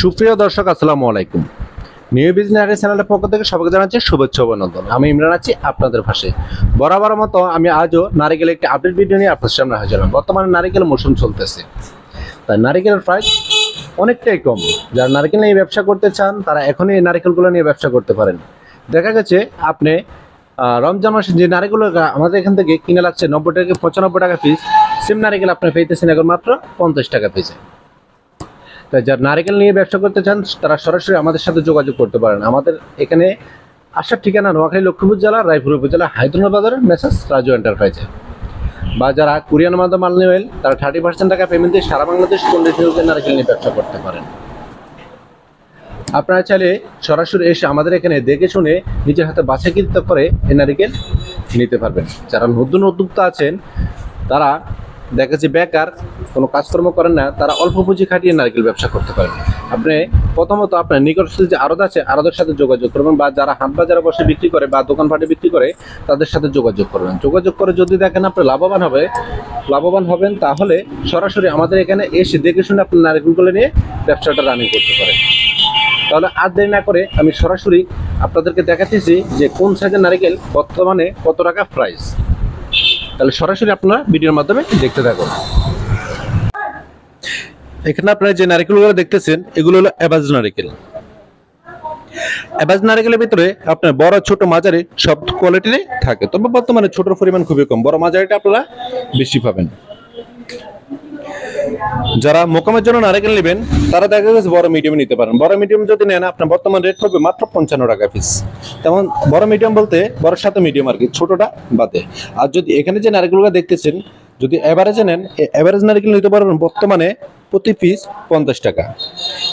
সুপ্রিয় দর্শক, আসসালামু আলাইকুম। নিউ বিজনেস চ্যানেলের পক্ষ থেকে সবাইকে জানাচ্ছি শুভেচ্ছা অভিনন্দন। আমি ইমরান আছি আপনাদের পাশে। বরাবর মতো আমি আজও নারিকেলের একটি আপডেট ভিডিও নিয়ে আপনার সামনে হাজির হলাম। বর্তমানে নারিকেল মৌসুম চলতেছে। তাই নারিকেলের প্রাইস অনেকটাই কম। যারা নারিকেল নিয়ে ব্যবসা করতে চান, তারা এখনই এই নারিকেলগুলো নিয়ে ব্যবসা করতে পারেন। দেখা গেছে, আপনি রমজান মাসে যে নারিকেল আমাদের এখান থেকে কিনে লাগছে নব্বই টাকা, পঁচানব্বই টাকা পিস সেম নারিকেল আপনি পেতেছেন এখন মাত্র পঞ্চাশ টাকা পিসে তাই যারা নারিকেল নিয়ে ব্যবসা করতে চান, তারা সরাসরি আমাদের সাথে যোগাযোগ করতে পারেন। আমাদের এখানে আসার ঠিকানা নোয়াখালী লক্ষ্মীপুর জেলা, রায়পুর উপজেলা, হায়দ্রাবাদ বাজারের মেসাজ রাজু এন্টারপ্রাইজে। বা যারা কোরিয়ান মাধ্যমে মাল নিবেন তারা থার্টি পার্সেন্ট টাকা পেমেন্ট দিয়ে সারা বাংলাদেশ কন্ডিশনে নারকেল নিয়ে ব্যবসা করতে পারেন। আপনারা চাইলে সরাসরি এসে আমাদের এখানে দেখে শুনে নিজের হাতে বাছাকৃত করে এই নারিকেল নিতে পারবেন। যারা নতুন উদ্যোক্তা আছেন, তারা দেখা যাচ্ছে বেকার, কোনো কাজকর্ম করেন না, তারা অল্প পুঁজি খাটিয়ে নারকেল ব্যবসা করতে পারেন। আপনি প্রথমত আপনার নিকটস্থ যে আড়ত আছে, আড়তের সাথে যোগাযোগ করবেন বা যারা হাট বাজারে বসে বিক্রি করে বা দোকানপাটে বিক্রি করে, তাদের সাথে যোগাযোগ করবেন। যোগাযোগ করে যদি দেখেন আপনি লাভবান হবে, লাভবান হবেন, তাহলে সরাসরি আমাদের এখানে এসে দেখে শুনে আপনি নারকেলগুলো নিয়ে ব্যবসাটা রানিং করতে পারেন। তাহলে আর দেরি না করে আমি সরাসরি আপনাদেরকে দেখাতেছি যে কোন সাইজের নারকেল বর্তমানে কত টাকা প্রাইস তাহলে সরাসরি আপনারা ভিডিওর মাধ্যমে দেখতে থাকুন। এখানে আপনারা যে নারিকেলগুলো দেখতেছেন, এগুলো হলো অ্যাভাজ নারিকেল। অ্যাভাজ নারিকেলের ভিতরে আপনার বড় ছোট মাঝারি সব কোয়ালিটিরই থাকে। তবে বর্তমানে ছোটর পরিমাণ খুবই কম। বড় মাঝারিটা আপনারা বেশি পাবেন। যারা মোকামের জন্য নারকেল নেবেন, তারা দেখা গেছে বড় মিডিয়াম নিতে পারেন। বড় মিডিয়াম যদি নেন, আপনার বর্তমান রেট হবে মাত্র পঞ্চান্ন টাকা পিস তেমন বড় মিডিয়াম বলতে বড় সাথে মিডিয়াম আর কি, ছোটটা বাদে। আর যদি এখানে যে নারকেলগুলো দেখতেছেন, যদি এভারেজে নেন এভারেজ নারকেল নিতে পারবেন বর্তমানে প্রতি পিস পঞ্চাশ টাকা।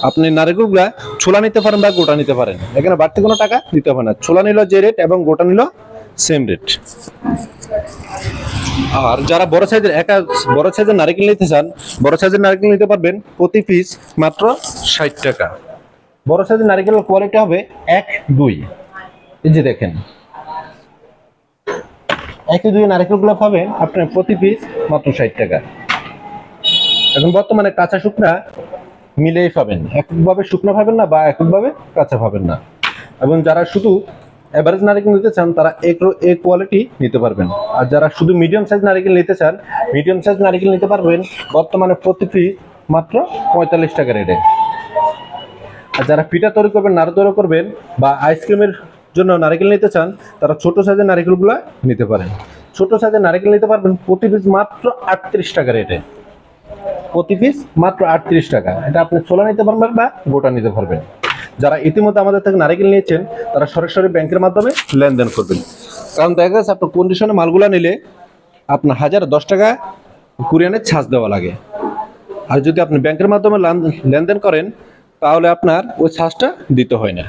আপনি নারকেলগুলা ছোলা নিতে পারেন বা গোটা নিতে পারেন। এখানে বাড়তি কোনো টাকা দিতে হবে না। ছোলা নিল যে রেট এবং গোটা নিল সেম রেট আর যারা বড় সাইজের একা বড় সাইজের নারকেল নিতে চান, বড় সাইজের নারকেল নিতে পারবেন প্রতি পিস মাত্র ষাট টাকা। বড় সাইজের নারকেলের কোয়ালিটি হবে এক দুই। এই যে দেখেন। একই দুই নারকেলগুলো পাবেন আপনার প্রতি পিস মাত্র ষাট টাকা। এখন বর্তমানে কাঁচা শুকনা মিলেই পাবেন। এককভাবে শুকনো পাবেন না বা এককভাবে কাঁচা পাবেন না। এবং যারা শুধু এভারেজ নারিকেল নিতে চান, তারা এক এ কোয়ালিটি নিতে পারবেন। আর যারা শুধু মিডিয়াম সাইজ নারিকেল নিতে চান মিডিয়াম সাইজ নারিকেল নিতে পারবেন বর্তমানে প্রতি পিস মাত্র পঁয়তাল্লিশ টাকা রেটে আর যারা পিঠা তৈরি করবেন, নাড়ু তৈরি করবেন বা আইসক্রিমের জন্য নারিকেল নিতে চান, তারা ছোট সাইজের নারিকেলগুলো নিতে পারেন। ছোট সাইজের নারিকেল নিতে পারবেন প্রতি পিস মাত্র আটত্রিশ টাকা রেটে প্রতি পিস মাত্র আটত্রিশ টাকা। এটা আপনি ছোলা নিতে পারবেন বা গোটা নিতে পারবেন। যারা ইতিমধ্যে আমাদের থেকে নারিকেল নিয়েছেন, তারা সরাসরি ব্যাংকের মাধ্যমে লেনদেন করবেন। কারণ দেখা যাচ্ছে আপনার কন্ডিশনে মালগুলা নিলে আপনার হাজার দশ টাকা কুরিয়ানের ছাঁচ দেওয়া লাগে। আর যদি আপনি ব্যাংকের মাধ্যমে লেনদেন করেন, তাহলে আপনার ওই ছাঁচটা দিতে হয় না।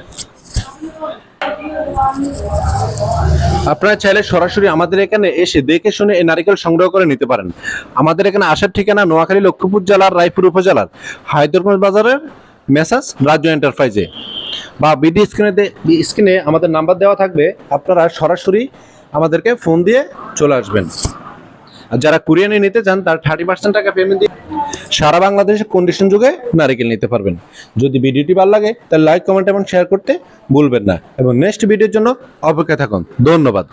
আপনারা চাইলে সরাসরি আমাদের এখানে এসে দেখে শুনে এই নারিকেল সংগ্রহ করে নিতে পারেন। আমাদের এখানে আসার ঠিকানা নোয়াখালী লক্ষ্মীপুর জেলার, রায়পুর উপজেলার, হায়দরগঞ্জ বাজারের মেসাজ রাজ্য এন্টারপ্রাইজে। বা বিডি স্ক্রিনে স্ক্রিনে আমাদের নাম্বার দেওয়া থাকবে, আপনারা সরাসরি আমাদেরকে ফোন দিয়ে চলে আসবেন। আর যারা কুরিয়ানে নিতে চান, তার থার্টি পার্সেন্ট টাকা পেমেন্ট দিয়ে সারা বাংলাদেশে কন্ডিশন যুগে নারিকেল নিতে পারবেন। যদি ভিডিওটি ভালো লাগে, তাহলে লাইক কমেন্ট এবং শেয়ার করতে ভুলবেন না। এবং নেক্সট ভিডিওর জন্য অপেক্ষা থাকুন। ধন্যবাদ।